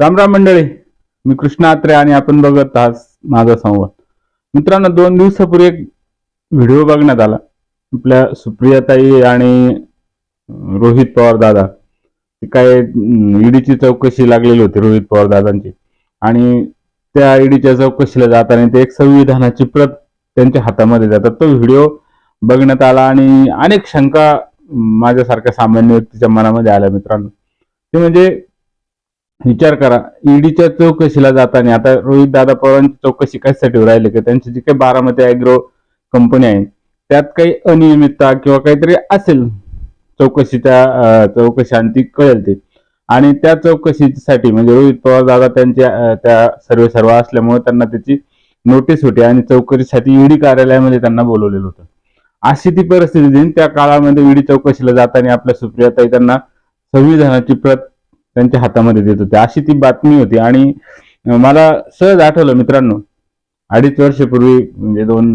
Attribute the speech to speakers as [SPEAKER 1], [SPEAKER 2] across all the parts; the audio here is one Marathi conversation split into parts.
[SPEAKER 1] राम राम मंडळी मी कृष्णा आत्रे आणि आपण बघत आहात माझा संवाद. मित्रांनो दोन दिवसापूर्वी एक व्हिडिओ बघण्यात आला. आपल्या सुप्रियाताई आणि रोहित पवार दादा ते काय ईडीची चौकशी लागलेली होती रोहित पवार दादांची. आणि त्या ईडीच्या चौकशीला जाताना ते एक संविधानाची प्रत त्यांच्या हातामध्ये जातात तो व्हिडिओ बघण्यात आला आणि अनेक शंका माझ्यासारख्या सामान्य व्यक्तीच्या मनामध्ये आल्या मित्रांनो. ते म्हणजे विचार करा. ईडीच्या चौकशीला जाताना आता रोहित दादा पवारांची चौकशी कशासाठी राहिली का? त्यांची जी काही बारामती अॅग्रो कंपनी आहे त्यात काही अनियमितता किंवा काहीतरी असेल. चौकशीच्या चौकशी आणि ती कळेल ते. आणि त्या चौकशीसाठी म्हणजे रोहित पवार दादा त्यांच्या त्या सर्व सर्व असल्यामुळे त्यांना त्याची नोटीस होती आणि चौकशीसाठी ईडी कार्यालयामध्ये त्यांना बोलवलेलं होतं. अशी ती परिस्थिती त्या काळामध्ये ईडी चौकशीला जाताना आपल्या सुप्रियाताई त्यांना संविधानाची प्रत त्यांच्या हातामध्ये देत होते. अशी ती बातमी होती. आणि मला सहज आठवलं मित्रांनो अडीच वर्षपूर्वी म्हणजे दोन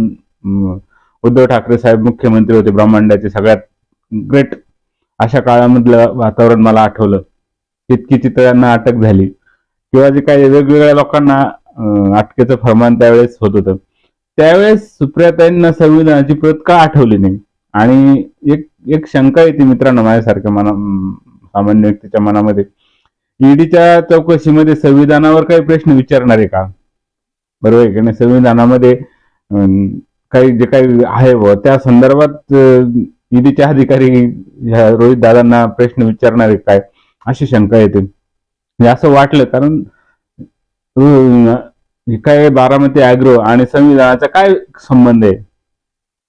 [SPEAKER 1] उद्धव ठाकरे साहेब मुख्यमंत्री होते ब्रह्मांडाचे सगळ्यात ग्रेट अशा काळामधलं वातावरण मला आठवलं. तितकी तिथं त्यांना अटक झाली. किंवा जे काही वेगवेगळ्या लोकांना अटकेचं फरमान त्यावेळेस होत होतं. त्यावेळेस सुप्रियाताईंना संविधानाची प्रत का आठवली नाही? आणि एक एक शंका येते मित्रांनो माझ्यासारख्या मना सामान्य व्यक्तीच्या मनामध्ये. ईडीच्या चौकशीमध्ये संविधानावर काही प्रश्न विचारणार आहे का? बरोबर आहे की नाही? संविधानामध्ये काही जे काही आहे बुवा त्या संदर्भात ईडीचे अधिकारी ह्या रोहित दादांना प्रश्न विचारणार आहे काय? अशी शंका येते. असं वाटलं कारण हे काय बारामती अॅग्रो आणि संविधानाचा काय संबंध आहे?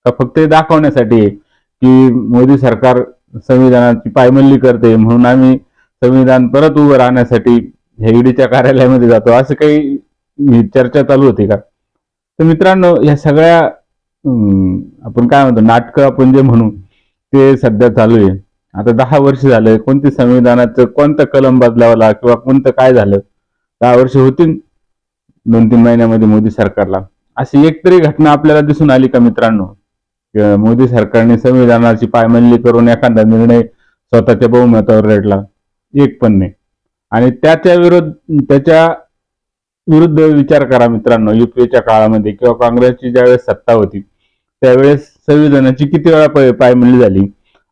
[SPEAKER 1] का फक्त हे दाखवण्यासाठी की मोदी सरकार संविधानाची पायमल्ली करते म्हणून आम्ही संविधान परत उभं राहण्यासाठी हे ईडीच्या कार्यालयामध्ये जातो. असं काही चर्चा चालू होती का? तर मित्रांनो या सगळ्या आपण काय म्हणतो नाटकं आपण जे म्हणू ते सध्या चालू आहे. आता दहा वर्ष झालं कोणते संविधानाचं कोणतं कलम बदलावला किंवा कोणतं काय झालं? दहा वर्ष होतील दोन तीन महिन्यामध्ये मोदी सरकारला. अशी एक तरी घटना आपल्याला दिसून आली का मित्रांनो? मोदी सरकारने संविधानाची पायमल्ली करून एखादा निर्णय स्वतःच्या बहुमतावर रेटला एक पण नाही. आणि त्याच्या विरोध त्याच्या विरुद्ध विचार करा मित्रांनो युपीएच्या काळामध्ये किंवा काँग्रेसची ज्यावेळेस सत्ता होती त्यावेळेस संविधानाची किती वेळा पाय- पायमल्ली झाली.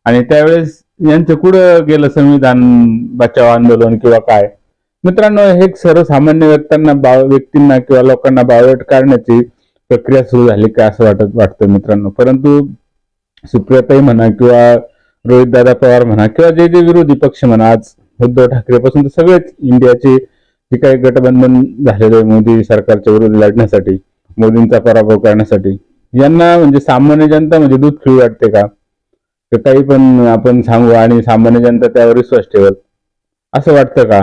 [SPEAKER 1] आणि त्यावेळेस यांचं कुठं गेलं संविधान बचाव आंदोलन किंवा काय? मित्रांनो हे सर्वसामान्य व्यक्तींना बाव व्यक्तींना किंवा लोकांना बावट काढण्याची प्रक्रिया सुरू झाली का असं वाटत वाटतं मित्रांनो. परंतु सुप्रियाताई म्हणा किंवा रोहितदादा पवार म्हणा किंवा जे जे विरोधी पक्ष म्हणा आज उद्धव ठाकरेपासून तर सगळेच इंडियाचे जे काही गठबंधन झालेलं आहे मोदी सरकारच्या विरोधी लढण्यासाठी मोदींचा पराभव करण्यासाठी यांना म्हणजे सामान्य जनता म्हणजे दूध खिळू वाटते का? तर काही पण आपण सांगू आणि सामान्य जनता त्यावर विश्वास ठेवत असं वाटतं का?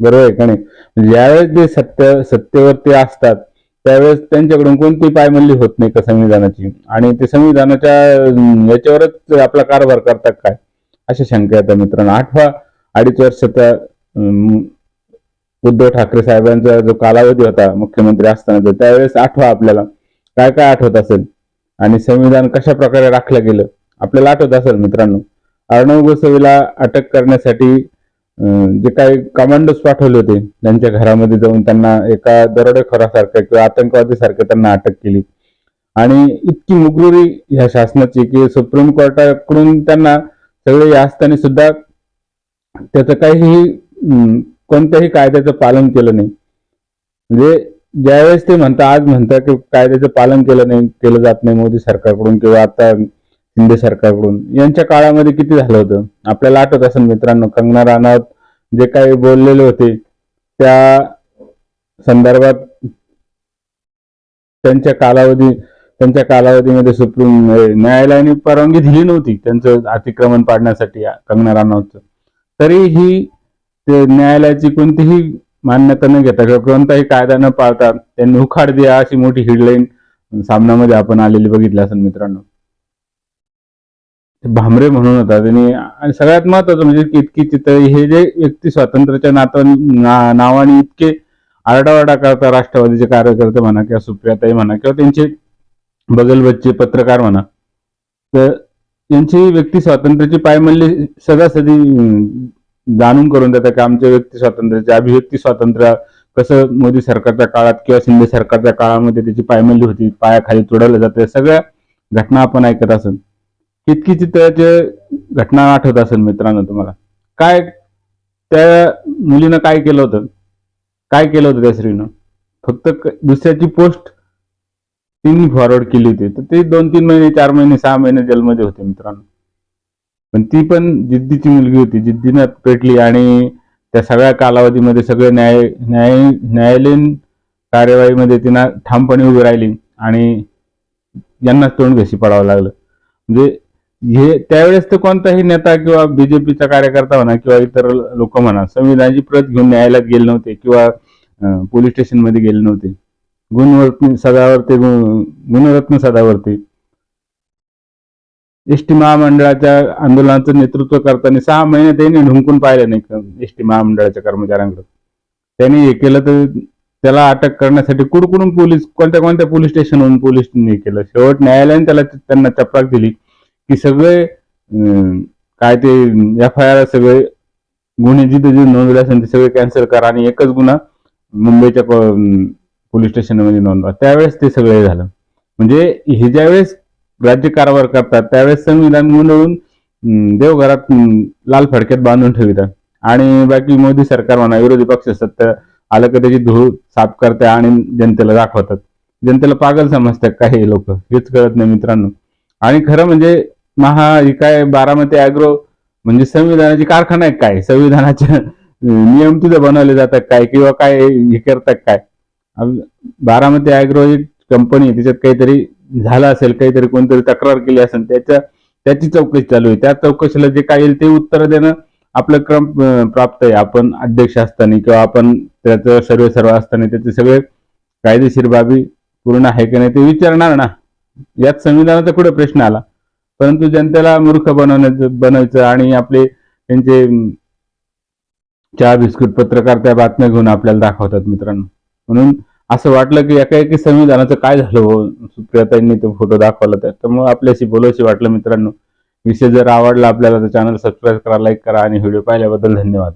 [SPEAKER 1] बरोबर आहे का नाही? म्हणजे ज्यावेळेस ते सत्य सत्तेवर ते असतात त्यावेळेस त्यांच्याकडून कोणती पायमल्ली होत नाही का संविधानाची? आणि ते संविधानाच्या याच्यावरच आपला कारभार करतात काय? अशा शंका येतात मित्रांनो. आठवा अडीच वर्षाचा अं, उद्धव ठाकरे साहेबांचा जो कालावधी होता मुख्यमंत्री असताना त्यावेळेस आठवा आपल्याला. काय काय आठवत असेल? आणि संविधान कशा प्रकारे राखलं गेलं? आपल्याला आठवत असेल मित्रांनो? अर्णव गोसावीला अटक करण्यासाठी अं, जे काही कमांडोज पाठवले होते त्यांच्या घरामध्ये जाऊन त्यांना एका दरोडेखोरासारख्या किंवा आतंकवादीसारख्या त्यांना अटक केली. आणि इतकी मुगरुरी ह्या शासनाची की सुप्रीम कोर्टाकडून त्यांना सगळे या असताना सुद्धा त्याचं काहीही कोणत्याही कायद्याचं पालन केलं नाही. म्हणजे ज्यावेळेस ते म्हणता आज म्हणता की कायद्याचं पालन केलं नाही केलं जात नाही मोदी सरकारकडून किंवा आता शिंदे सरकारकडून यांच्या काळामध्ये किती झालं होतं? आपल्याला आठवत असेल मित्रांनो कंगना राणावत जे काही बोललेले होते त्या संदर्भात त्यांच्या कालावधी त्यांच्या कालावधीमध्ये सुप्रीम न्यायालयाने परवानगी दिली नव्हती त्यांचं अतिक्रमण पाडण्यासाठी कंगना राणावतचं तरीही ते न्यायालयाची कोणतीही मान्यता न घेता किंवा कोणताही कायदा न पाळता त्यांनी उखाड द्या अशी मोठी हेडलाईन सामन्यामध्ये आपण आलेली बघितली असेल मित्रांनो. ते भामरे म्हणून होता त्यांनी आणि सगळ्यात महत्वाचं म्हणजे इतकी तिथं हे जे व्यक्ती स्वातंत्र्याच्या नाता ना- नावाने इतके आरडाओरडा करता राष्ट्रवादीचे कार्यकर्ते म्हणा किंवा सुप्रियाताई म्हणा किंवा त्यांचे बगलबच्चे पत्रकार म्हणा तर त्यांची व्यक्ती स्वातंत्र्याची पायमल्ली सदासदी जाणून करून देतात की आमच्या व्यक्ती स्वातंत्र्याचे अभिव्यक्ती स्वातंत्र्य कसं मोदी सरकारच्या काळात किंवा शिंदे सरकारच्या काळामध्ये त्याची पायमल्ली होती पायाखाली तुडवलं जातं सगळ्या घटना आपण ऐकत असन. कितकी चित्राचे घटना आठवत असेल मित्रांनो तुम्हाला. काय त्या मुलीनं काय केलं होतं? काय केलं होतं त्या स्त्रीनं? फक्त दुसऱ्याची पोस्ट तिने फॉरवर्ड केली होती. तर ते दोन तीन महिने चार महिने सहा महिने जेलमध्ये होते मित्रांनो. पण ती पण जिद्दीची मुलगी होती. जिद्दीनं पेटली आणि त्या सगळ्या कालावधीमध्ये सगळे न्याय न्याय न्यायालयीन कार्यवाहीमध्ये तिनं ठामपणे उभी राहिली आणि यांनाच तोंड घशी पडावं लागलं. म्हणजे हे त्यावेळेस तर कोणताही नेता किंवा बीजेपीचा कार्यकर्ता म्हणा किंवा इतर लोक म्हणा संविधानाची प्रत घेऊन न्यायालयात गेले नव्हते किंवा पोलीस स्टेशनमध्ये गेले नव्हते. गुणवत्नी सदावरती गुणरत्न सदावरती. एस टी महामंडळाच्या आंदोलनाचं नेतृत्व करताना सहा महिने त्यांनी ढुंकून पाहिले नाही एस टी महामंडळाच्या कर्मचाऱ्यांकडे. त्यांनी हे केलं तर त्याला अटक करण्यासाठी कुडकुडून पोलीस कोणत्या कोणत्या पोलीस स्टेशनवरून पोलीस हे केलं. शेवट न्यायालयाने त्याला त्यांना चपराक दिली की सगळे काय ते एफ आय आर सगळे गुन्हे जिथे जिथे नोंदवले असेल ते सगळे कॅन्सल करा आणि एकच गुन्हा मुंबईच्या पोलीस स्टेशनमध्ये नोंदवा त्यावेळेस ते सगळे झालं. म्हणजे हे ज्यावेळेस राज्य कारभार करतात त्यावेळेस संविधान गुंडळून देवघरात लाल फडक्यात बांधून ठेवितात. आणि बाकी मोदी सरकार म्हणा विरोधी पक्ष सत्ता आलं का त्याची धूळ साफ करते आणि जनतेला दाखवतात. जनतेला पागल समजतात काही लोक. हेच कळत नाही मित्रांनो. आणि खरं म्हणजे महा काय बारामती अॅग्रो म्हणजे संविधानाची कारखाना आहे काय? संविधानाच्या नियम तिथे बनवले जातात काय? किंवा काय हे करतात काय? बारामती अॅग्रो कंपनी त्याच्यात काहीतरी झाला असेल काहीतरी कोणतरी तक्रार केली असेल त्याच्या त्याची चौकशी चालू आहे. त्या चौकशीला जे काय येईल ते उत्तर देणं आपलं क्रम प्राप्त आहे. आपण अध्यक्ष असताना किंवा आपण त्याचं सर्वे सर्व असताना त्याचे सगळे कायदेशीर बाबी पूर्ण आहे की नाही ते विचारणार ना. यात संविधानाचा कुठे प्रश्न आला? परंतु जनतेला मूर्ख बनवण्याचं बनवायचं आणि आपले त्यांचे चहा बिस्कुट पत्रकार त्या बातम्या घेऊन आपल्याला दाखवतात मित्रांनो. म्हणून असं वाटलं की एकाएकी संविधानाचं काय झालं हो? सुप्रियाताईंनी तो फोटो दाखवला तर. त्यामुळे आपल्याशी बोलायशी वाटलं मित्रांनो. विषय जर आवडला आपल्याला तर चॅनल सबस्क्राईब करा लाईक करा आणि व्हिडिओ पाहिल्याबद्दल धन्यवाद.